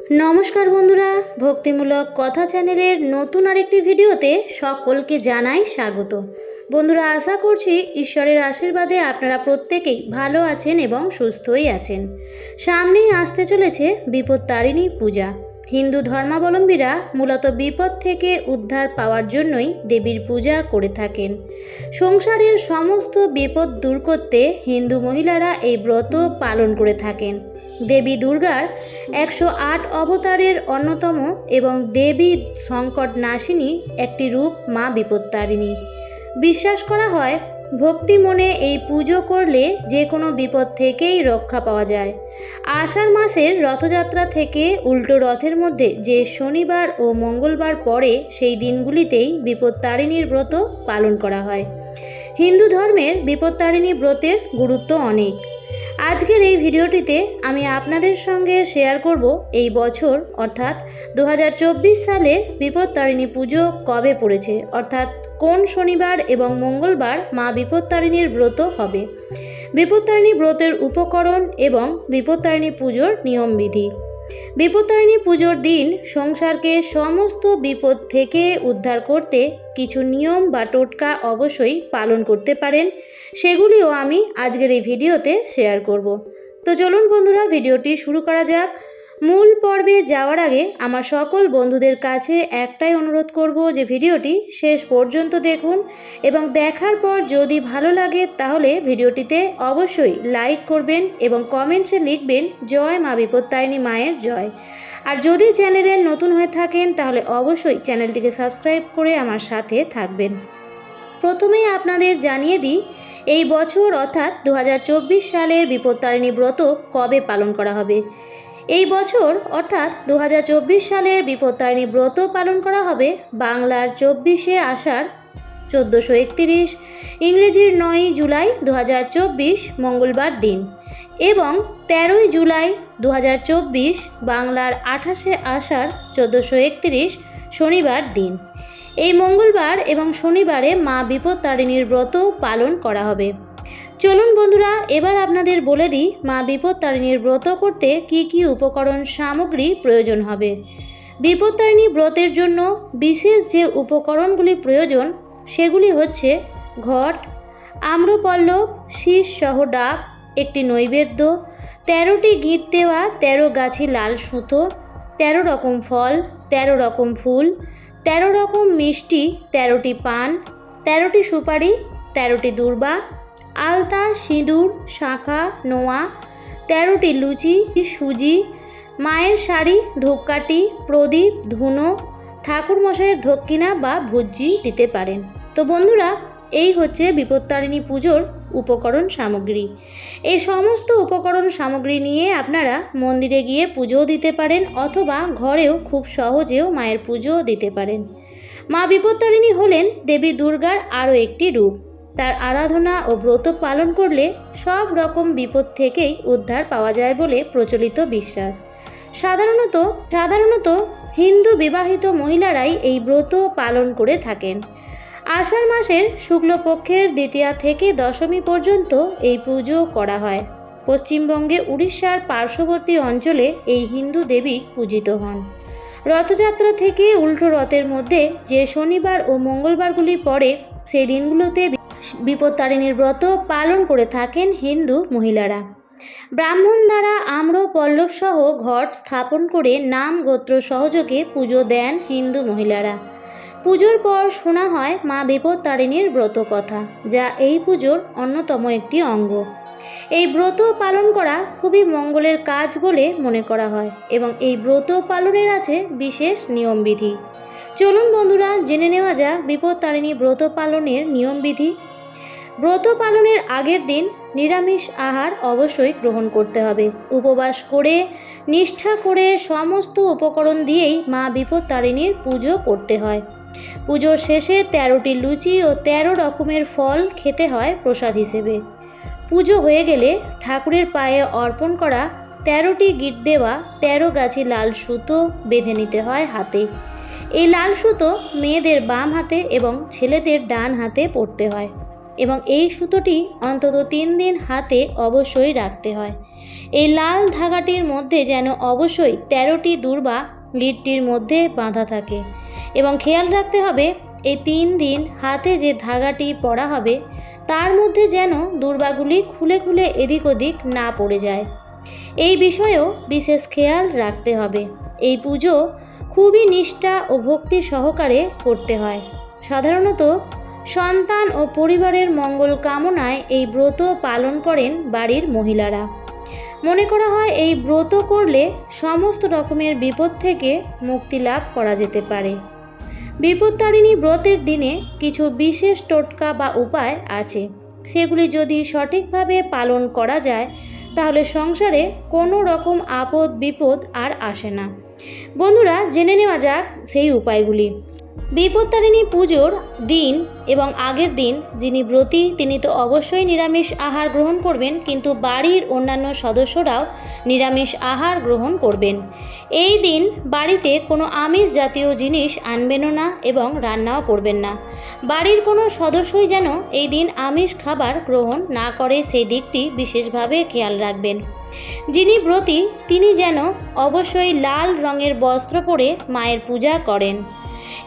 নমস্কার বন্ধুরা, ভক্তিমূলক কথা চ্যানেলের নতুন আরেকটি ভিডিওতে সকলকে জানাই স্বাগত। বন্ধুরা, আশা করছি ঈশ্বরের আশীর্বাদে আপনারা প্রত্যেকেই ভালো আছেন এবং সুস্থই আছেন। সামনেই আসতে চলেছে বিপত্তারিণী পূজা। হিন্দু ধর্মাবলম্বীরা মূলত বিপদ থেকে উদ্ধার পাওয়ার জন্যই দেবীর পূজা করে থাকেন। সংসারের সমস্ত বিপদ দূর করতে হিন্দু মহিলারা এই ব্রত পালন করে থাকেন। দেবী দুর্গার একশো আট অবতারের অন্যতম এবং দেবী সংকট নাশিনী একটি রূপ মা বিপত্তারিণী। বিশ্বাস করা হয় ভক্তি মনে এই পুজো করলে যে কোনো বিপদ থেকেই রক্ষা পাওয়া যায়। আষাঢ় মাসের রথযাত্রা থেকে উল্টো রথের মধ্যে যে শনিবার ও মঙ্গলবার পরে সেই দিনগুলিতেই বিপত্তারিণীর ব্রত পালন করা হয়। হিন্দু ধর্মের বিপত্তারিণী ব্রতের গুরুত্ব অনেক। আজকের এই ভিডিওটিতে আমি আপনাদের সঙ্গে শেয়ার করব এই বছর, অর্থাৎ দু হাজার চব্বিশ সালের বিপত্তারিণী পুজো কবে পড়েছে, অর্থাৎ কোন শনিবার এবং মঙ্গলবার মা বিপত্তারিণীর ব্রত হবে? বিপত্তারিণী ব্রতের উপকরণ এবং বিপত্তারিণী পুজোর নিয়মবিধি বিপত্তারিণী পুজোর দিন সংসারকে সমস্ত বিপদ থেকে উদ্ধার করতে কিছু নিয়ম বা টোটকা অবশ্যই পালন করতে পারেন। সেগুলিও আমি আজকের এই ভিডিওতে শেয়ার করব। তো চলুন বন্ধুরা, ভিডিওটি শুরু করা যাক। মূল পর্বে যাওয়ার আগে আমার সকল বন্ধুদের কাছে একটাই অনুরোধ করব যে ভিডিওটি শেষ পর্যন্ত দেখুন এবং দেখার পর যদি ভালো লাগে তাহলে ভিডিওটিতে অবশ্যই লাইক করবেন এবং কমেন্টসে লিখবেন, জয় মা বিপত্তারিণী মায়ের জয়। আর যদি চ্যানেলে নতুন হয়ে থাকেন তাহলে অবশ্যই চ্যানেলটিকে সাবস্ক্রাইব করে আমার সাথে থাকবেন। প্রথমেই আপনাদের জানিয়ে দিই, এই বছর অর্থাৎ দু হাজার চব্বিশ সালের বিপত্তারিণী ব্রত কবে পালন করা হবে? এই বছর, অর্থাৎ দু হাজার চব্বিশ সালের বিপত্তারিণী ব্রত পালন করা হবে বাংলার চব্বিশে আষাঢ়, চোদ্দোশো একতিরিশ, ইংরেজির নয়ই জুলাই দু হাজার চব্বিশ, মঙ্গলবার দিন এবং তেরোই জুলাই দু হাজার চব্বিশ, বাংলার আঠাশে আষাঢ়, চোদ্দোশো একতিরিশ, শনিবার দিন। এই মঙ্গলবার এবং শনিবারে মা বিপত্তারিণীর ব্রত পালন করা হবে। চলুন বন্ধুরা, এবার আপনাদের বলে দিই মা বিপত্তারিণীর ব্রত করতে কি কি উপকরণ সামগ্রী প্রয়োজন হবে। বিপত্তারিণী ব্রতের জন্য বিশেষ যে উপকরণগুলি প্রয়োজন, সেগুলি হচ্ছে ঘট, আম্রপল্লব, শীষ সহ একটি নৈবেদ্য, তেরোটি গিট দেওয়া, তেরো গাছি লাল সুতো, তেরো রকম ফল, তেরো রকম ফুল, তেরো রকম মিষ্টি, তেরোটি পান, তেরোটি সুপারি, তেরোটি দূর্বা আলতা, সিঁদুর, শাঁখা, নোয়া, তেরোটি লুচি, সুজি, মায়ের শাড়ি, ধূপকাঠি, প্রদীপ, ধুনো, ঠাকুরমশাইয়ের দক্ষিণা বা ভুজ্জি দিতে পারেন। তো বন্ধুরা, এই হচ্ছে বিপত্তারিণী পুজোর উপকরণ সামগ্রী। এই সমস্ত উপকরণ সামগ্রী নিয়ে আপনারা মন্দিরে গিয়ে পুজোও দিতে পারেন অথবা ঘরেও খুব সহজেও মায়ের পুজো দিতে পারেন। মা বিপত্তারিণী হলেন দেবী দুর্গার আরও একটি রূপ। তার আরাধনা ও ব্রত পালন করলে সব রকম বিপদ থেকেই উদ্ধার পাওয়া যায় বলে প্রচলিত বিশ্বাস। সাধারণত সাধারণত হিন্দু বিবাহিত মহিলারাই এই ব্রত পালন করে থাকেন। আষাঢ় মাসের শুক্লপক্ষের দ্বিতীয়া থেকে দশমী পর্যন্ত এই পুজো করা হয়। পশ্চিমবঙ্গে উড়িষ্যার পার্শ্ববর্তী অঞ্চলে এই হিন্দু দেবী পূজিত হন। রথযাত্রা থেকে উল্টো রথের মধ্যে যে শনিবার ও মঙ্গলবারগুলি পড়ে, সেই দিনগুলোতে বিপত্তারিণীর ব্রত পালন করে থাকেন হিন্দু মহিলারা। ব্রাহ্মণ দ্বারা আম্র পল্লব সহ ঘট স্থাপন করে নাম গোত্র সহযোগে পুজো দেন হিন্দু মহিলারা। পুজোর পর শোনা হয় মা বিপত্তারিণীর ব্রত কথা, যা এই পুজোর অন্যতম একটি অঙ্গ। এই ব্রত পালন করা খুবই মঙ্গলের কাজ বলে মনে করা হয় এবং এই ব্রত পালনের আছে বিশেষ নিয়মবিধি। চলুন বন্ধুরা, জেনে নেওয়া যাক বিপত্তারিণী ব্রত পালনের নিয়মবিধি। ব্রত পালনের আগের দিন নিরামিষ আহার অবশ্যই গ্রহণ করতে হবে। উপবাস করে, নিষ্ঠা করে সমস্ত উপকরণ দিয়েই মা বিপত্তারিণীর পুজো করতে হয়। পুজোর শেষে তেরোটি লুচি ও তেরো রকমের ফল খেতে হয় প্রসাদ হিসেবে। পুজো হয়ে গেলে ঠাকুরের পায়ে অর্পণ করা তেরোটি গিট দেওয়া তেরো গাছি লাল সুতো বেঁধে নিতে হয় হাতে। এই লাল সুতো মেয়েদের বাম হাতে এবং ছেলেদের ডান হাতে পড়তে হয়। এবং এই সুতোটি অন্তত তিন দিন হাতে অবশ্যই রাখতে হয়। এই লাল ধাগাটির মধ্যে যেন অবশ্যই তেরোটি দুর্বা লিডটির মধ্যে বাঁধা থাকে এবং খেয়াল রাখতে হবে, এই তিন দিন হাতে যে ধাগাটি পরা হবে, তার মধ্যে যেন দুর্বাগুলি খুলে খুলে এদিক ওদিক না পড়ে যায়। এই বিষয়েও বিশেষ খেয়াল রাখতে হবে। এই পুজো খুবই নিষ্ঠা ও ভক্তি সহকারে করতে হয়। সাধারণত সন্তান ও পরিবারের মঙ্গল কামনায় এই ব্রত পালন করেন বাড়ির মহিলারা। মনে করা হয় এই ব্রত করলে সমস্ত রকমের বিপদ থেকে মুক্তি লাভ করা যেতে পারে। বিপত্তারিণী ব্রতের দিনে কিছু বিশেষ টোটকা বা উপায় আছে। সেগুলি যদি সঠিকভাবে পালন করা যায়, তাহলে সংসারে কোনো রকম আপদ বিপদ আর আসে না। বন্ধুরা, জেনে নেওয়া যাক সেই উপায়গুলি। বিপত্তারিণী পুজোর দিন এবং আগের দিন যিনি ব্রতী, তিনি তো অবশ্যই নিরামিষ আহার গ্রহণ করবেন, কিন্তু বাড়ির অন্যান্য সদস্যরাও নিরামিষ আহার গ্রহণ করবেন। এই দিন বাড়িতে কোনো আমিষ জাতীয় জিনিস আনবেনও না এবং রান্নাও করবেন না। বাড়ির কোনো সদস্যই যেন এই দিন আমিষ খাবার গ্রহণ না করে সেই দিকটি বিশেষভাবে খেয়াল রাখবেন। যিনি ব্রতী, তিনি যেন অবশ্যই লাল রঙের বস্ত্র পরে মায়ের পূজা করেন।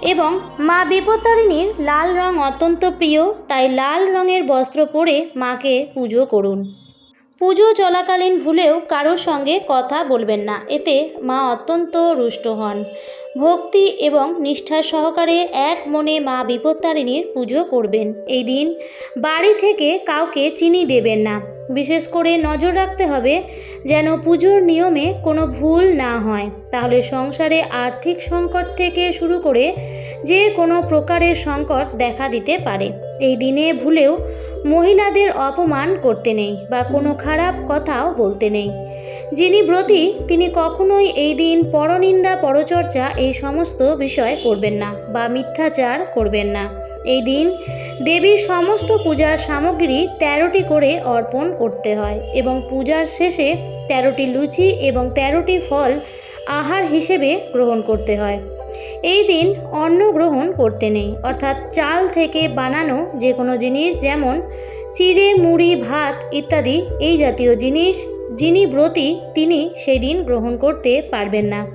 এবং মা বিপত্তারিণীর লাল রং অত্যন্ত প্রিয়, তাই লাল রঙের বস্ত্র পরে মাকে পুজো করুন। পুজো চলাকালীন ভুলেও কারোর সঙ্গে কথা বলবেন না। এতে মা অত্যন্ত রুষ্ট হন। ভক্তি এবং নিষ্ঠার সহকারে এক মনে মা বিপত্তারিণীর পুজো করবেন। এই দিন বাড়ি থেকে কাউকে চিনি দেবেন না। বিশেষ করে নজর রাখতে হবে যেন পুজোর নিয়মে কোনো ভুল না হয়। তাহলে সংসারে আর্থিক সংকট থেকে শুরু করে যে কোনো প্রকারের সংকট দেখা দিতে পারে। এই দিনে ভুলেও মহিলাদের অপমান করতে নেই বা কোনো খারাপ কথাও বলতে নেই। যিনি ব্রতী, তিনি কখনোই এই দিন পরনিন্দা, পরচর্চা এই সমস্ত বিষয় করবেন না বা মিথ্যাচার করবেন না। এই দিন দেবীর সমস্ত পূজার সামগ্রী তেরোটি করে অর্পণ করতে হয় এবং পূজার শেষে তেরোটি লুচি এবং তেরোটি ফল আহার হিসেবে গ্রহণ করতে হয়। এই দিন অন্ন গ্রহণ করতে নেই, অর্থাৎ চাল থেকে বানানো যে কোনো জিনিস যেমন চিড়ে, মুড়ি, ভাত ইত্যাদি, এই জাতীয় জিনিস যিনি ব্রতী, তিনি সেই দিন গ্রহণ করতে পারবেন না।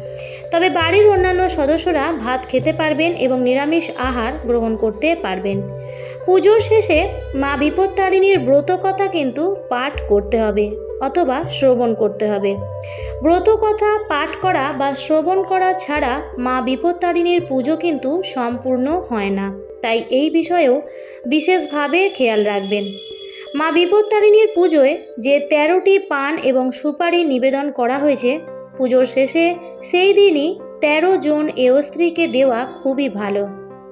তবে বাড়ির অন্যান্য সদস্যরা ভাত খেতে পারবেন এবং নিরামিষ আহার গ্রহণ করতে পারবেন। পুজোর শেষে মা বিপত্তারিণীর ব্রত কথা কিন্তু পাঠ করতে হবে অথবা শ্রবণ করতে হবে। ব্রত কথা পাঠ করা বা শ্রবণ করা ছাড়া মা বিপত্তারিণীর পুজো কিন্তু সম্পূর্ণ হয় না। তাই এই বিষয়েও বিশেষভাবে খেয়াল রাখবেন। মা বিপত্তারিণীর পুজোয় যে তেরোটি পান এবং সুপারি নিবেদন করা হয়েছে, পুজোর শেষে সেই দিনই তেরো জন এয়স্ত্রীকে দেওয়া খুবই ভালো।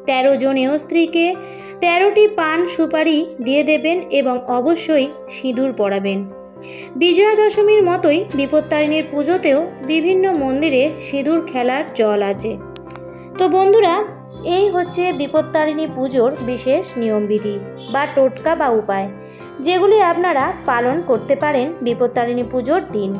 তেরো জন এয়স্ত্রীকে তেরোটি পান সুপারি দিয়ে দেবেন এবং অবশ্যই সিঁদুর পরাবেন। বিজয়া দশমীর মতোই বিপত্তারিণীর পুজোতেও বিভিন্ন মন্দিরে সিঁদুর খেলার জল আছে। তো বন্ধুরা এই হচ্ছে বিপত্তারিণী পুজোর বিশেষ নিয়মবিধি বা টোটকা বা উপায়, যেগুলি আপনারা পালন করতে পারেন বিপত্তারিণী পুজোর দিন।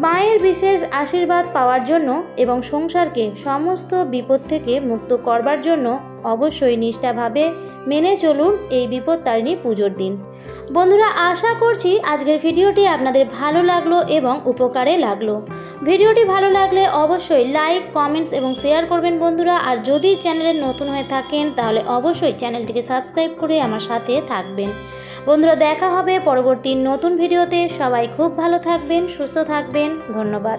মায়ের বিশেষ আশীর্বাদ পাওয়ার জন্য এবং সংসারকে সমস্ত বিপদ থেকে মুক্ত করবার জন্য অবশ্যই নিষ্ঠাভাবে মেনে চলুন এই বিপত্তারিণী পুজোর দিন। বন্ধুরা, আশা করছি আজকের ভিডিওটি আপনাদের ভালো লাগল এবং উপকারে লাগল। ভিডিওটি ভালো লাগলে অবশ্যই লাইক, কমেন্টস এবং শেয়ার করবেন বন্ধুরা। আর যদি চ্যানেলে নতুন হয়ে থাকেন, তাহলে অবশ্যই চ্যানেলটিকে সাবস্ক্রাইব করে আমার সাথে থাকবেন। বন্ধুরা, দেখা হবে পরবর্তী নতুন ভিডিওতে। সবাই খুব ভালো থাকবেন, সুস্থ থাকবেন। ধন্যবাদ।